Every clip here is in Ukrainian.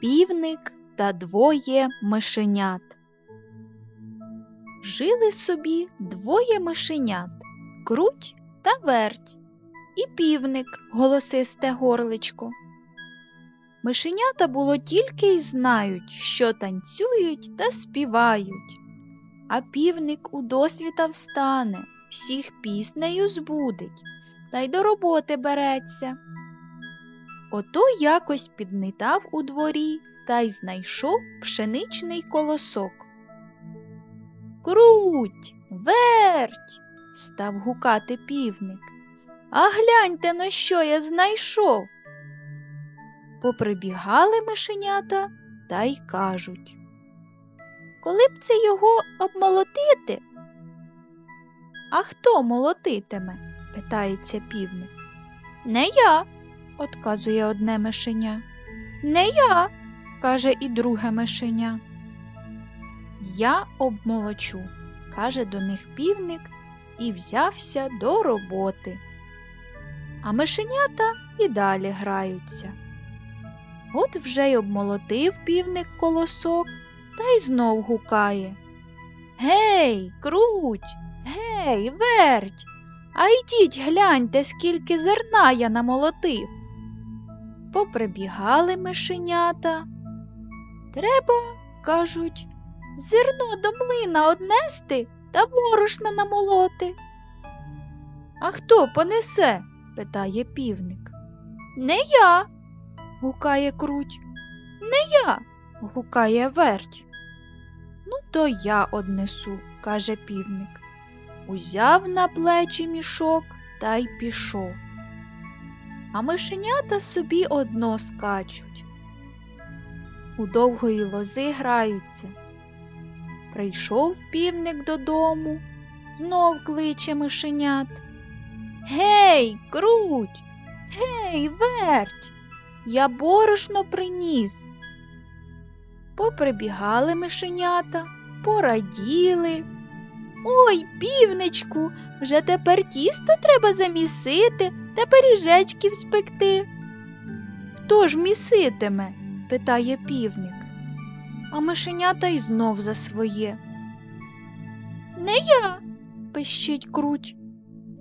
Півник та двоє мишенят. Жили собі двоє мишенят круть та верть, і півник голосисте горличко. Мишенята було тільки й знають, що танцюють та співають, а півник у досвіта встане, всіх піснею збудить та й до роботи береться. Ото якось підмітав у дворі та й знайшов пшеничний колосок. Круть, верть, став гукати півник. А гляньте, на що я знайшов. Поприбігали мишенята та й кажуть. Коли б це його обмолотити? А хто молотитиме? питається півник. Не я, отказує одне мишеня. Не я, каже і друге мишеня. Я обмолочу, каже до них півник і взявся до роботи. А мишенята і далі граються. От вже й обмолотив півник колосок та й знов гукає. Гей, круть, гей, верть, а йдіть гляньте, скільки зерна я намолотив. Поприбігали мишенята. Треба, кажуть, зерно до млина однести та борошна намолоти. А хто понесе? питає півник. Не я, гукає круть. Не я, гукає верть. Ну, то я однесу, каже півник. Узяв на плечі мішок та й пішов. А мишенята собі одно скачуть. У довгої лози граються. Прийшов півник додому, знов кличе мишенят. Гей, круть, гей, верть, я борошно приніс. Поприбігали мишенята, пораділи. Ой, півничку, вже тепер тісто треба замісити та пиріжечків спекти. Хто ж міситиме? питає півник. А мишенята й знов за своє. Не я, пищить круть.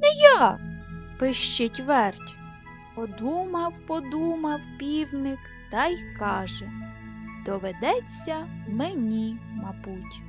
Не я, пищить верть. Подумав, подумав півник та й каже Доведеться мені, мабуть.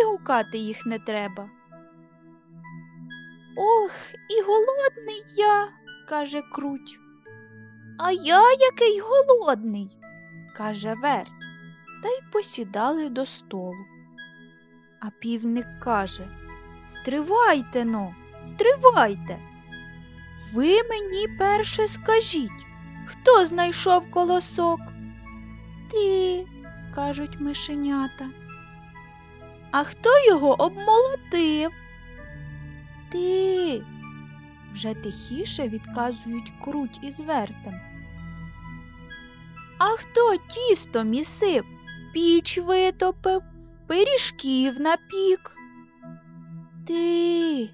і гукати їх не треба. Ох, і голодний я, каже круть. А я який голодний, каже верть, та й посідали до столу. А півник каже Стривайте но, стривайте. Ви мені перше скажіть, хто знайшов колосок? Ти, кажуть мишенята. А хто його обмолотив? Ти. Вже тихіше відказують круть із вертем. А хто тісто місив, піч витопив, пиріжків напік? Ти.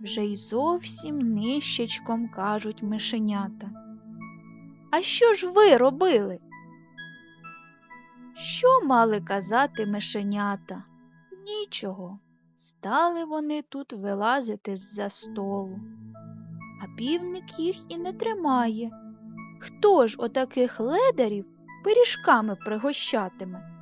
Вже й зовсім нищечком кажуть мишенята. А що ж ви робили? Що мали казати мишенята? Нічого. Стали вони тут вилазити з-за столу. А півник їх і не тримає. Хто ж отаких ледарів пиріжками пригощатиме?